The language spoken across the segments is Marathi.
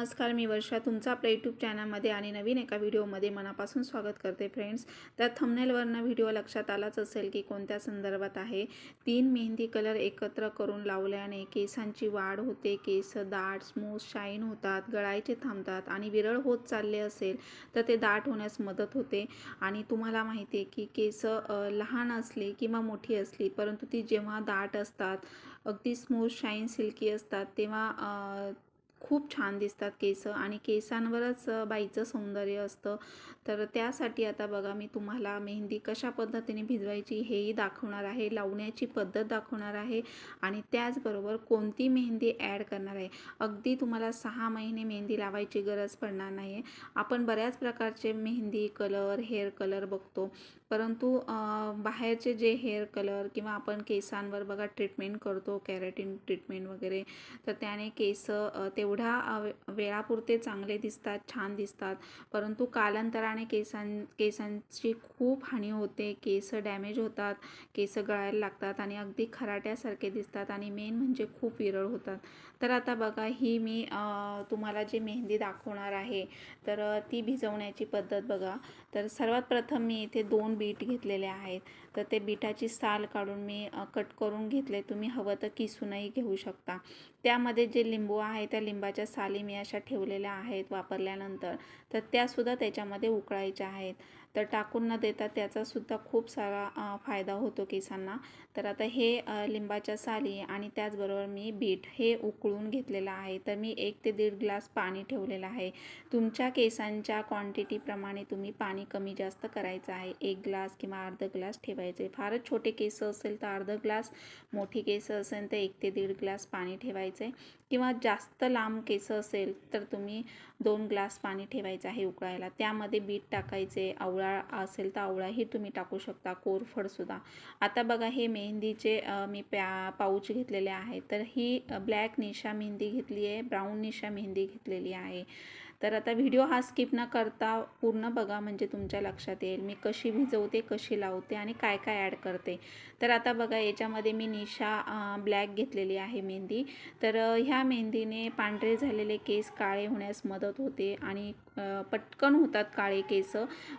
नमस्कार मी वर्षा तुमचा आपल्या यूट्यूब चॅनलमध्ये आणि नवीन एका व्हिडिओमध्ये मनापासून स्वागत करते फ्रेंड्स त्या थंबनेलवरनं व्हिडिओ लक्षात आलाच असेल की कोणत्या संदर्भात आहे. तीन मेहंदी कलर एकत्र करून लावल्याने केसांची वाढ होते. केस दाट स्मूथ शाईन होतात गळायचे थांबतात आणि विरळ होत चालले असेल तर ते दाट होण्यास मदत होते. आणि तुम्हाला माहिती आहे की केस लहान असली किंवा मोठी असली परंतु ती जेव्हा दाट असतात अगदी स्मूथ शाईन सिल्की असतात तेव्हा खूप छान दिसतात केस आणि केसांवरच बाईचं सौंदर्य असतं. तर त्यासाठी आता बघा मी तुम्हाला मेहंदी कशा पद्धतीने भिजवायची हेही दाखवणार आहे लावण्याची पद्धत दाखवणार आहे आणि त्याचबरोबर कोणती मेहंदी ॲड करणार आहे. अगदी तुम्हाला सहा महिने मेहंदी लावायची गरज पडणार नाही आहे आपण बऱ्याच प्रकारचे मेहंदी कलर हेअर कलर बघतो. परंतु बाहेरचे जे हेअर कलर किंवा आपण केसांवर बघा ट्रीटमेंट करतो कॅरेटिन ट्रीटमेंट वगैरे तर त्याने केस तेवढ्या वेळापुरते चांगले दिसतात छान दिसतात. परंतु कालांतराने केसां केसांची खूप हानी होते केस डॅमेज होतात केस गळायला लागतात आणि अगदी खराट्यासारखे दिसतात आणि मेन म्हणजे खूप विरळ होतात. तर आता बघा ही मी तुम्हाला जी मेहंदी दाखवणार आहे तर ती भिजवण्याची पद्धत बघा. तर सर्वात प्रथम मी इथे दोन बीट घेतलेले आहेत. तर ते बीटाची साल काढून मी कट करून घेतले. तुम्ही हवं तर किसूनही घेऊ शकता. त्यामध्ये जे लिंबू आहे त्या लिंबाच्या साली मी अशा ठेवलेल्या आहेत वापरल्यानंतर. तर त्यासुद्धा त्याच्यामध्ये उकळायच्या आहेत. तर टाकून न देता त्याचासुद्धा खूप सारा फायदा होतो केसांना. तर आता हे लिंबाच्या साली आणि त्याचबरोबर मी बीट हे उकळून घेतलेलं आहे. तर मी एक ते दीड ग्लास पाणी ठेवलेलं आहे. तुमच्या केसांच्या क्वांटिटीप्रमाणे तुम्ही पाणी कमी जास्त करायचं आहे. एक ग्लास किंवा अर्ध ग्लास ठेवायचे. फारच छोटे केस असेल तर अर्ध ग्लास मोठी केस असेल तर एक ते दीड ग्लास पाणी ठेवायचे. किंवा जास्त लांब केस असेल तर तुम्ही दोन ग्लास पाणी ठेवायचं आहे उकळायला. त्यामध्ये बीट टाकायचे आवळा असेल तर आवळाही तुम्ही टाकू शकता कोरफडसुद्धा आता बघा हे मेहंदीचे मी प्या पाऊच घेतलेले आहे. तर ही ब्लॅक निशा मेहंदी घेतली आहे ब्राऊन निशा मेहंदी घेतलेली आहे. तर आता व्हिडिओ हा स्किप न करता पूर्ण बघा म्हणजे तुमच्या लक्षात येईल. मी कशी भिजवते कशी लावते आणि काय काय ॲड करते. तर आता बघा याच्यामध्ये मी निशा ब्लॅक घेतलेली आहे मेहंदी. तर ह्या मेहंदीने पांढरे झालेले केस काळे होण्यास मदत होते आणि पटकन होतात काळे केस.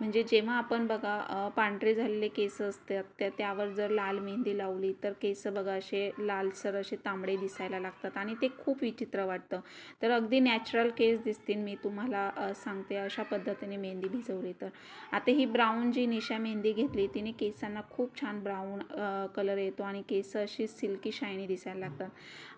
म्हणजे जेव्हा आपण बघा पांढरे झालेले केस असतात त्या त्यावर जर लाल मेहंदी लावली तर केस बघा असे लालसर असे तांबडे दिसायला लागतात आणि ते खूप विचित्र वाटतं. तर अगदी नॅचरल केस दिसतील मी तुम्हाला सांगते अशा पद्धतीने मेहंदी भिजवली तर. आता ही ब्राऊन जी निशा मेहंदी घेतली तिने केसांना खूप छान ब्राऊन कलर येतो आणि केस अशी सिल्की शायनी दिसायला लागतात.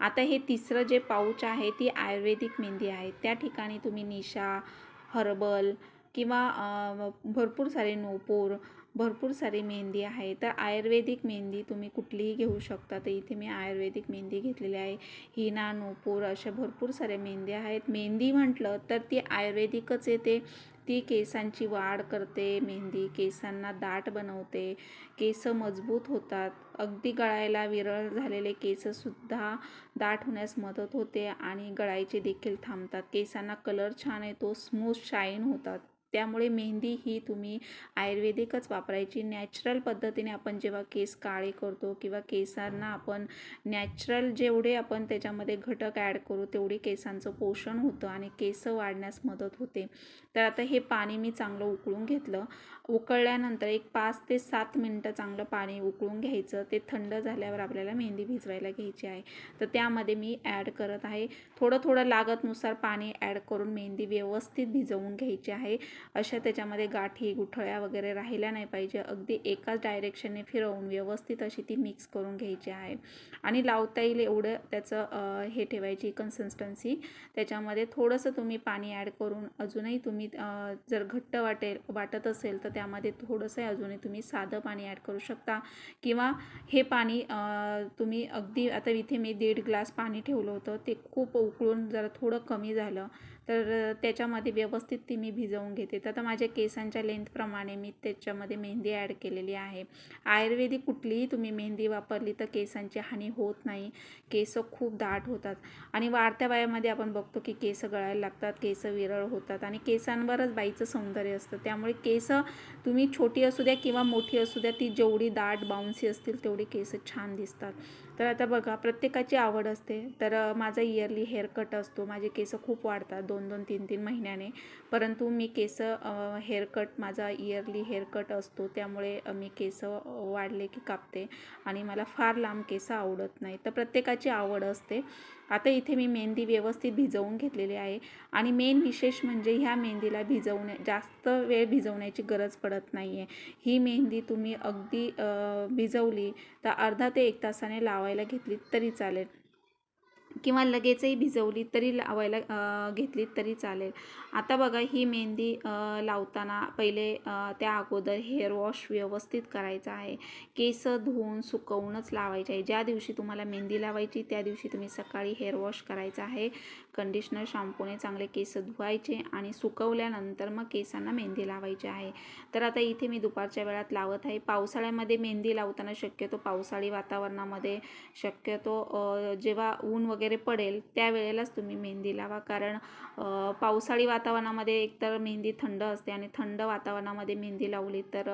आता हे तिसरं जे पाऊच आहे ती आयुर्वेदिक मेहंदी आहे. त्या ठिकाणी तुम्ही निशा हर्बल किंवा भरपूर सारे नोपूर भरपूर सारी मेहंदी आहे. तर आयुर्वेदिक मेहंदी तुम्ही कुठलीही घेऊ शकता. तर इथे मी आयुर्वेदिक मेहंदी घेतलेली आहे. हिना नूपूर अशा भरपूर साऱ्या मेहंदी आहेत. मेहंदी म्हटलं तर ती आयुर्वेदिकच येते ती केसांची वाढ करते मेहंदी केसांना दाट बनवते केस मजबूत होतात. अगदी गळायला विरळ झालेले केससुद्धा दाट होण्यास मदत होते आणि गळायचे देखील थांबतात. केसांना कलर छान येतो स्मूथ शाईन होतात. त्यामुळे मेहंदी ही तुम्ही आयुर्वेदिकच वापरायची. नॅचरल पद्धतीने आपण जेव्हा केस काळे करतो किंवा केसांना आपण नॅचरल जेवढे आपण त्याच्यामध्ये घटक ॲड करू तेवढी केसांचं पोषण होतं आणि केस वाढण्यास मदत होते. तर आता हे पाणी मी चांगलं उकळून घेतलं. उकळल्यानंतर एक पाच ते सात मिनटं चांगलं पाणी उकळून घ्यायचं. ते थंड झाल्यावर आपल्याला मेहंदी भिजवायला घ्यायची आहे. तर त्यामध्ये मी ॲड करत आहे. थोडं थोडं लागतनुसार पाणी ॲड करून मेहंदी व्यवस्थित भिजवून घ्यायची आहे. अशा त्याच्यामध्ये गाठी गुठळ्या वगैरे राहिल्या नाही पाहिजे. अगदी एकाच डायरेक्शनने फिरवून व्यवस्थित अशी ती मिक्स करून घ्यायची आहे. आणि लावता येईल एवढं त्याचं हे ठेवायची कन्सिस्टन्सी त्याच्यामध्ये थोडंसं तुम्ही पाणी ॲड करून अजूनही तुम्ही जर घट्ट वाटेल वाटत असेल तर त्यामध्ये थोडंसं अजूनही तुम्ही साधं पाणी ॲड करू शकता. किंवा हे पाणी तुम्ही अगदी आता इथे मी दीड ग्लास पाणी ठेवलं होतं. ते खूप उकळून जरा थोडं कमी झालं. तर त्याच्यामध्ये व्यवस्थित ती मी भिजवून घेते. तर आता माझ्या केसांच्या लेंथप्रमाणे मी त्याच्यामध्ये मेहंदी ॲड केलेली आहे. आयुर्वेदिक कुठलीही तुम्ही मेहंदी वापरली तर केसांची हानी होत नाही. केस खूप दाट होतात. आणि वाढत्या वयामध्ये आपण बघतो की केस गळायला लागतात केस विरळ होतात. आणि केसांवरच बाईचं सौंदर्य असतं. त्यामुळे केस तुम्ही छोटी असू द्या किंवा मोठी असू द्या ती जेवढी दाट बाउन्सी असतील तेवढी केस छान दिसतात. तर आता बघा प्रत्येकाची आवड असते. तर माझा इयरली हेअरकट असतो. माझे केस खूप वाढतात दोन दोन तीन तीन महिन्याने. परंतु मी केस हेअरकट माझा इयरली हेअरकट असतो. त्यामुळे मी केस वाढले की कापते आणि मला फार लांब केस आवडत नाही. तर प्रत्येकाची आवड असते. आता इथे मी मेहंदी व्यवस्थित भिजवून घेतलेली आहे आणि मेन विशेष म्हणजे ह्या मेहंदीला भिजवण्या जास्त वेळ भिजवण्याची गरज पडत नाही आहे ही मेहंदी तुम्ही अगदी भिजवली तर अर्धा ते एक तासाने लावा. लावायला घेतली तरी चालेल. किंवा लगेचही भिजवली तरी लावायला घेतलीत घेतली तरी चालेल. आता बघा ही मेहंदी लावताना पहिले त्या अगोदर हेअर वॉश व्यवस्थित करायचा आहे. केस धुवून सुकवूनच लावायचे आहे. ज्या दिवशी तुम्हाला मेहंदी लावायची त्या दिवशी तुम्ही सकाळी हेअर वॉश करायचा आहे. कंडिशनर शॅम्पूने चांगले केस धुवायचे आणि सुकवल्यानंतर मग केसांना मेहंदी लावायची आहे. तर आता इथे मी दुपारच्या वेळात लावत आहे. पावसाळ्यामध्ये मेहंदी लावताना शक्यतो पावसाळी वातावरणामध्ये शक्यतो जेव्हा ऊन वगैरे पडेल त्यावेळेलाच तुम्ही मेहंदी लावा. कारण पावसाळी वातावरणामध्ये एकतर मेहंदी थंड असते आणि थंड वातावरणामध्ये मेहंदी लावली तर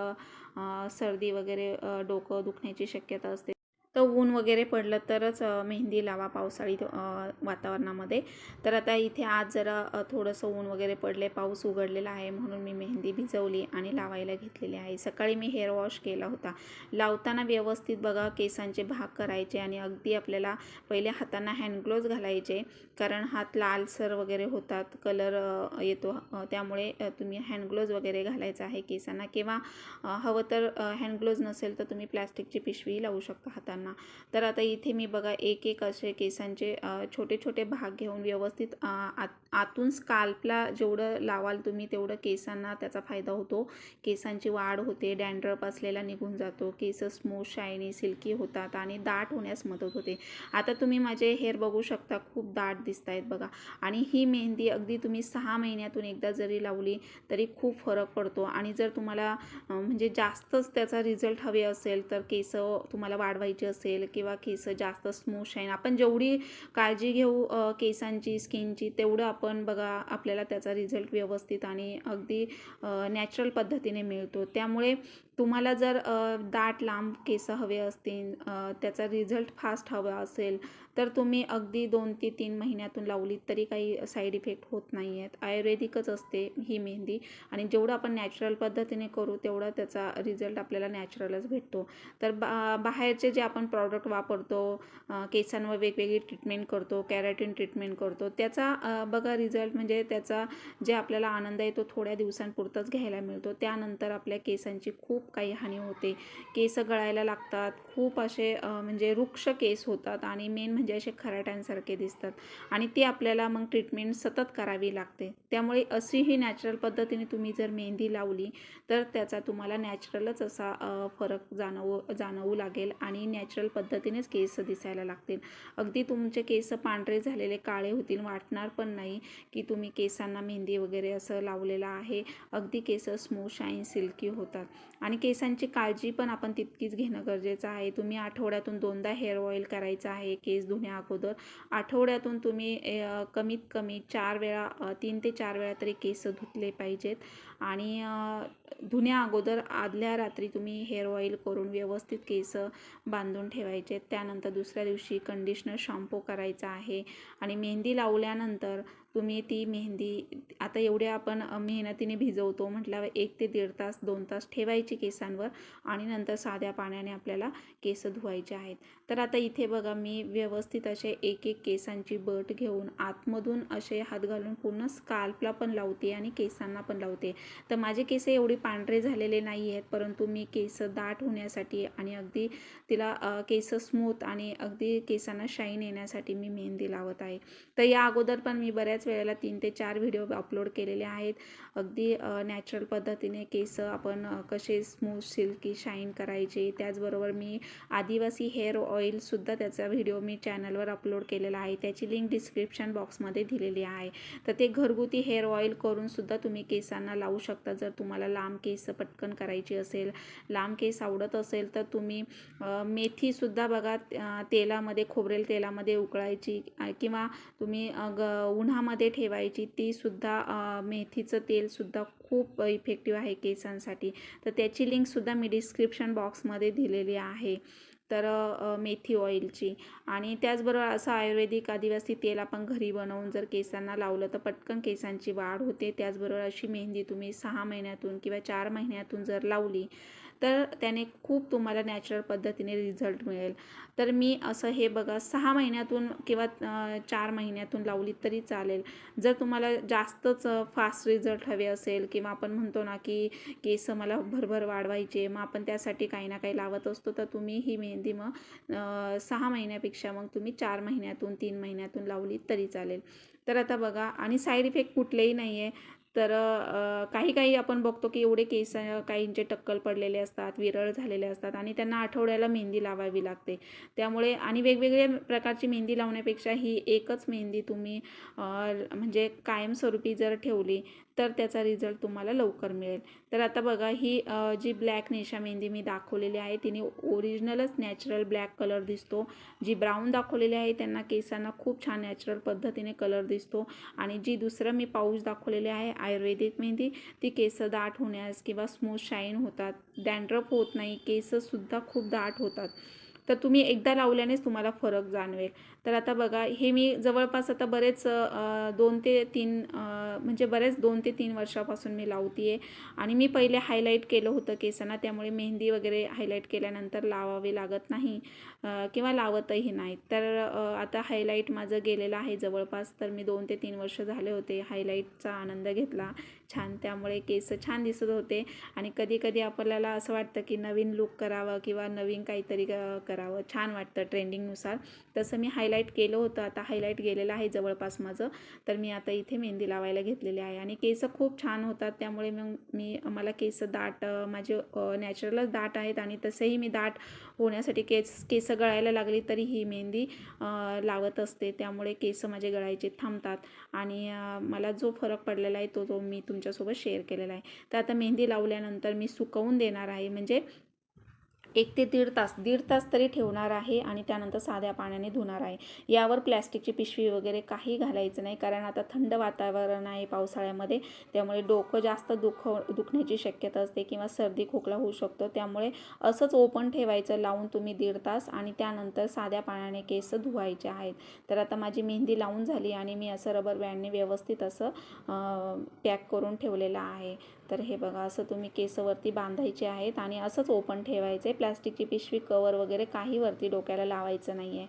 सर्दी वगैरे डोकं दुखण्याची शक्यता असते. तर ऊन वगैरे पडलं तरच मेहंदी लावा पावसाळी वातावरणामध्ये. तर आता इथे आज जरा थोडंसं ऊन वगैरे पडले पाऊस उघडलेला आहे म्हणून मी मेहंदी भिजवली आणि लावायला घेतलेली आहे. सकाळी मी हेअर वॉश केला होता. लावताना व्यवस्थित बघा केसांचे भाग करायचे आणि अगदी आपल्याला पहिले हातांना हँडग्लोव्ज घालायचे कारण हात लालसर वगैरे होतात कलर येतो. त्यामुळे तुम्ही हँडग्लोज वगैरे घालायचं आहे केसांना किंवा हवं तर हँडग्लोव्ज नसेल तर तुम्ही प्लॅस्टिकची पिशवी लावू शकता हातांना. तर आता इथे मी बघा एक एक असे केसांचे छोटे छोटे भाग घेऊन व्यवस्थित आत आतून स्काल्पला जेवढं लावाल तुम्ही तेवढं केसांना त्याचा फायदा होतो. केसांची वाढ होते डँड्रप असलेला निघून जातो केस स्मूथ शायनी सिल्की होतात आणि दाट होण्यास मदत होते. आता तुम्ही माझे हेअर बघू शकता खूप दाट दिसत आहेत बघा. आणि ही मेहंदी अगदी तुम्ही सहा महिन्यातून एकदा जरी लावली तरी खूप फरक पडतो. आणि जर तुम्हाला म्हणजे जास्तच त्याचा रिझल्ट हवे असेल तर केस तुम्हाला वाढवायचे असेल किंवा केस जास्त स्मूथ शाईन आपण जेवढी काळजी घेऊ केसांची स्किनची तेवढं आपण बघा आपल्याला त्याचा रिझल्ट व्यवस्थित आणि अगदी नॅचरल पद्धतीने मिळतो. त्यामुळे तुम्हाला जर दाट लांब केस हवे असतील त्याचा रिझल्ट फास्ट हवा असेल तर तुम्ही अगदी दोन ते तीन महिन्यातून लावली तरी काही साईड इफेक्ट होत नाही आहेत आयुर्वेदिकच असते ही मेहंदी आणि जेवढं आपण नॅचरल पद्धतीने करू तेवढा त्याचा रिझल्ट आपल्याला नॅचरलच भेटतो. तर बा बाहेरचे जे आपण प्रॉडक्ट वापरतो केसांवर वेगवेगळी ट्रीटमेंट करतो कॅरेटिन ट्रीटमेंट करतो त्याचा बघा रिझल्ट म्हणजे त्याचा जे आपल्याला आनंद आहे तो थोड्या दिवसांपुरताच घ्यायला मिळतो. त्यानंतर आपल्या केसांची खूप काही हानी होते. केस गळायला लागतात. खूप असे म्हणजे वृक्ष केस होतात आणि मेन म्हणजे असे खराट्यांसारखे दिसतात. आणि ते आपल्याला मग ट्रीटमेंट सतत करावी लागते. त्यामुळे अशी ही नॅचरल पद्धतीने तुम्ही जर मेहंदी लावली तर त्याचा तुम्हाला नॅचरलच असा फरक जाणवू जाणवू लागेल आणि नॅचरल पद्धतीनेच केस दिसायला लागतील. अगदी तुमचे केस पांढरे झालेले काळे होतील वाटणार पण नाही की तुम्ही केसांना मेहंदी वगैरे असं लावलेलं आहे. अगदी केस स्मूथ शाईन सिल्की होतात. आणि आणि केसांची काळजी पण आपण तितकीच घेणं गरजेचं आहे. तुम्ही आठवड्यातून दोनदा हेअर ऑइल करायचं आहे केस धुण्या अगोदर. आठवड्यातून तुम्ही कमीत कमी चार वेळा तीन ते चार वेळा तरी केस धुतले पाहिजेत. आणि धुण्या अगोदर आदल्या रात्री तुम्ही हेअर ऑइल करून व्यवस्थित केस बांधून ठेवायचे. त्यानंतर दुसऱ्या दिवशी कंडिशनर शॅम्पू करायचा आहे. आणि मेहंदी लावल्यानंतर तुम्ही ती मेहंदी आता एवढ्या आपण मेहनतीने भिजवतो म्हटल्यावर एक ते दीड तास दोन तास ठेवायची केसांवर आणि नंतर साध्या पाण्याने आपल्याला केस धुवायचे आहेत. तर आता इथे बघा मी व्यवस्थित असे एक एक केसांची बट घेऊन आतमधून असे हात घालून पूर्ण स्काल्पला पण लावते आणि केसांना पण लावते. तर माझे केस एवढे पांढरे झालेले नाही आहेत परंतु मी केस दाट होण्यासाठी आणि अगदी तिला केस स्मूथ आणि अगदी केसांना शाईन येण्यासाठी मी मेहंदी लावत आहे. तर या अगोदर पण मी बऱ्याच वेळेला तीन ते चार व्हिडिओ अपलोड केलेले आहेत. अगदी नॅचरल पद्धतीने केस आपण कसे स्मूथ सिल्की शाईन करायचे. त्याचबरोबर मी आदिवासी हेअर ऑइलसुद्धा त्याचा व्हिडिओ मी चॅनलवर अपलोड केलेला आहे. त्याची लिंक डिस्क्रिप्शन बॉक्समध्ये दिलेली आहे. तर ते घरगुती हेअर ऑइल करूनसुद्धा तुम्ही केसांना लावू शकता. जर तुम्हाला लांब केस पटकन करायची असेल लांब केस आवडत असेल तर तुम्ही मेथीसुद्धा बघा तेलामध्ये खोबरेल तेलामध्ये उकळायची किंवा तुम्ही ग उन्हामध्ये ठेवायची तीसुद्धा मेथीचं तेलसुद्धा खूप इफेक्टिव्ह आहे केसांसाठी. तर त्याची लिंकसुद्धा मी डिस्क्रिप्शन बॉक्समध्ये दिलेली आहे. तर मेथी ऑइलची आणि त्याचबरोबर असं आयुर्वेदिक आदिवासी तेल आपण घरी बनवून जर केसांना लावलं तर पटकन केसांची वाढ होते. त्याचबरोबर अशी मेहंदी तुम्ही सहा महिन्यातून किंवा चार महिन्यातून जर लावली तर त्याने खूप तुम्हाला नॅचरल पद्धतीने रिझल्ट मिळेल. तर मी असं हे बघा सहा महिन्यातून किंवा चार महिन्यातून लावली तरी चालेल. जर तुम्हाला जास्तच फास्ट रिझल्ट हवे असेल किंवा आपण म्हणतो ना की केस मला भरभर वाढवायचे मग आपण त्यासाठी काही ना काही लावत असतो तर तुम्ही ही मेहंदी मग सहा महिन्यापेक्षा मग तुम्ही चार महिन्यातून तीन महिन्यातून लावली तरी चालेल. तर आता बघा आणि साईड इफेक्ट कुठलेही नाही आहे तर काही काही आपण बघतो की एवढे केस काहींचे टक्कल पडलेले असतात विरळ झालेले असतात आणि त्यांना आठवड्याला मेहंदी लावावी लागते. त्यामुळे आणि वेगवेगळ्या प्रकारची मेहंदी लावण्यापेक्षा ही एकच मेहंदी तुम्ही म्हणजे कायमस्वरूपी जर ठेवली तर त्याचा रिझल्ट तुम्हाला लवकर मिळेल. तर आता बघा ही जी ब्लॅक नेशा मेहंदी मी दाखवलेली आहे तिने ओरिजिनलच नॅचरल ब्लॅक कलर दिसतो. जी ब्राऊन दाखवलेली आहे त्यांना केसांना खूप छान नॅचरल पद्धतीने कलर दिसतो. आणि जी दुसरं मी पाऊच दाखवलेली आहे आयुर्वेदिक मेहंदी ती केस दाट होण्यास किंवा स्मूथ शाईन होतात. डॅन्ड्रफ होत नाही केससुद्धा खूप दाट होतात. तर तुम्ही एकदा लावल्यानेच तुम्हाला फरक जाणवेल. तर आता बघा हे मी जवळपास आता बरेच दोन ते तीन म्हणजे बरेच दोन ते तीन वर्षापासून मी लावते आहे आणि मी पहिले हायलाईट केलं होतं केसांना त्यामुळे मेहंदी वगैरे हायलाईट केल्यानंतर लावावे लागत नाही. किंवा लावतही नाही तर आता हायलाईट माझं गेलेलं आहे जवळपास तर मी दोन ते तीन वर्ष झाले होते हायलाईटचा आनंद घेतला. छान त्यामुळे केस छान दिसत होते. आणि कधी कधी आपल्याला असं वाटतं की नवीन लुक करावं किंवा नवीन काहीतरी करावं. छान वाटतं ट्रेंडिंगनुसार तसं मी हायलाईट केलं होतं. आता हायलाईट गेलेलं आहे जवळपास माझं. तर मी आता इथे मेहंदी लावायला घेतलेली आहे. आणि केस खूप छान होतात. त्यामुळे मग मी मला केस दाट माझे नॅचरलच दाट आहेत. आणि तसेही मी दाट होण्यासाठी केस केस गळायला लागली तरी ही मेहंदी लावत असते. त्यामुळे केस माझे गळायचे थांबतात आणि मला जो फरक पडलेला आहे तो तो मी तुमच्यासोबत शेअर केलेला आहे. तर आता मेहंदी लावल्यानंतर मी सुकवून देणार आहे. म्हणजे एक ते दीड तास दीड तास तरी ठेवणार आहे आणि त्यानंतर साध्या पाण्याने धुणार आहे. यावर प्लॅस्टिकची पिशवी वगैरे काही घालायचं नाही कारण आता थंड वातावरण आहे पावसाळ्यामध्ये. त्यामुळे डोकं जास्त दुख दुखण्याची शक्यता असते किंवा सर्दी खोकला होऊ शकतो. त्यामुळे असंच ओपन ठेवायचं लावून तुम्ही दीड तास आणि त्यानंतर साध्या पाण्याने केस धुवायचे आहेत. तर आता माझी मेहंदी लावून झाली आणि मी असं रबर बँडने व्यवस्थित असं पॅक करून ठेवलेलं आहे. तर हे बघा असं तुम्ही केसवरती बांधायचे आहेत आणि असंच ओपन ठेवायचं आहे प्लास्टिकची पिशवी कवर वगैरे काही वरती डोक्याला लावायचं नाही आहे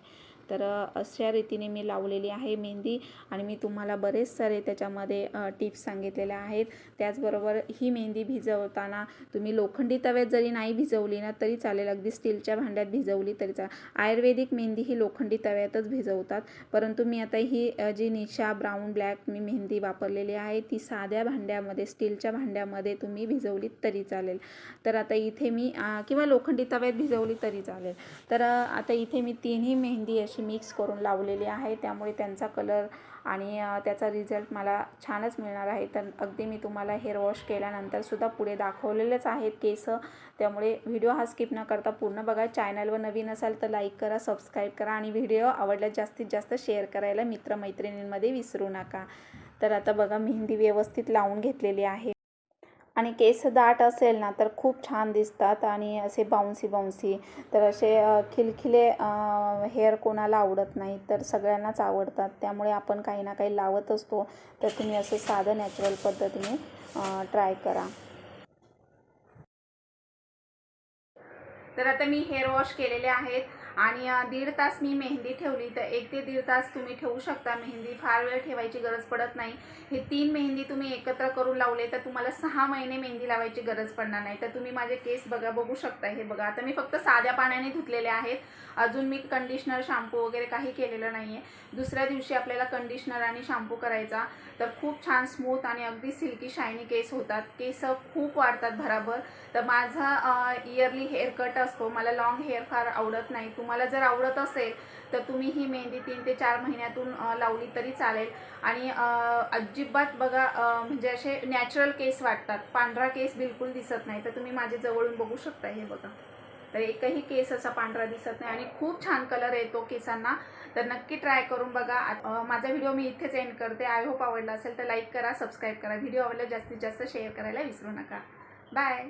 तर अशा रीतीने मी लावलेली आहे मेहंदी आणि मी तुम्हाला बरेच सारे त्याच्यामध्ये टिप्स सांगितलेल्या आहेत. त्याचबरोबर ही मेहंदी भिजवताना तुम्ही लोखंडी तव्यात जरी नाही भिजवली ना तरी चालेल. अगदी स्टीलच्या भांड्यात भिजवली तरी चालेल. आयुर्वेदिक मेहंदी ही लोखंडी तव्यातच भिजवतात. परंतु मी आता ही जी निशा ब्राऊन ब्लॅक मी मेहंदी वापरलेली आहे ती साध्या भांड्यामध्ये स्टीलच्या भांड्यामध्ये तुम्ही भिजवली तरी चालेल. तर आता इथे मी किंवा लोखंडी तव्यात भिजवली तरी चालेल. तर आता इथे मी तिन्ही मेहंदी अशी मिक्स करून लावलेली आहे. त्यामुळे त्यांचा कलर आणि त्याचा रिझल्ट मला छानच मिळणार आहे. तर अगदी मी तुम्हाला हेअर वॉश केल्यानंतरसुद्धा पुढे दाखवलेलेच आहेत केस. त्यामुळे व्हिडिओ हा स्किप न करता पूर्ण बघा. चॅनलवर नवीन असाल तर लाईक करा सबस्क्राईब करा आणि व्हिडिओ आवडल्यास जास्तीत जास्त शेअर करायला मित्रमैत्रिणींमध्ये विसरू नका. तर आता बघा मेहंदी व्यवस्थित लावून घेतलेली आहे. आणि केस दाट असेल ना तर खूप छान दिसतात. आणि असे बाउन्सी बाउन्सी तर असे खिलखिले हेअर कोणाला आवडत नाही तर सगळ्यांनाच आवडतात. त्यामुळे आपण काही ना काही लावत असतो. तर तुम्ही असं साधं नॅचरल पद्धतीने ट्राय करा. तर आता मी हेअर वॉश केलेले आहेत. आणि दीड तास मी मेहंदी ठेवली तर एक ते दीड तास तुम्ही ठेवू शकता. मेहंदी फार वेळ ठेवायची गरज पडत नाही. हे तीन मेहंदी तुम्ही एकत्र करून लावले तर तुम्हाला सहा महिने मेहंदी लावायची गरज पडणार नाही. तर तुम्ही माझे केस बघा बघू शकता हे बघा. आता मी फक्त साध्या पाण्याने धुतलेले आहेत. अजून मी कंडिशनर शॅम्पू वगैरे काही केलेलं नाही आहे दुसऱ्या दिवशी आपल्याला कंडिशनर आणि शॅम्पू करायचा. तर खूप छान स्मूथ आणि अगदी सिल्की शायनी केस होतात. केस खूप वाढतात भराभर. तर माझा इयरली हेअर कट असतो. मला लॉंग हेअर फार आवडत नाही. तुम्हाला जर आवडत असेल तर तुम्ही ही मेहंदी तीन ते चार महिन्यातून लावली तरी चालेल. आणि अजिबात बघा म्हणजे असे नॅचरल केस वाटतात. पांढरा केस बिलकुल दिसत नाही. तर तुम्ही माझे जवळून बघू शकता हे बघा. तर एकही केस असा पांढरा दिसत नाही आणि खूप छान कलर येतो केसांना. तर नक्की ट्राय करून बघा. माझा व्हिडिओ मी इथेच एंड करते. आय होप आवडला असेल तर लाईक करा सबस्क्राईब करा. व्हिडिओ आवडला जास्तीत जास्त शेअर करायला विसरू नका. बाय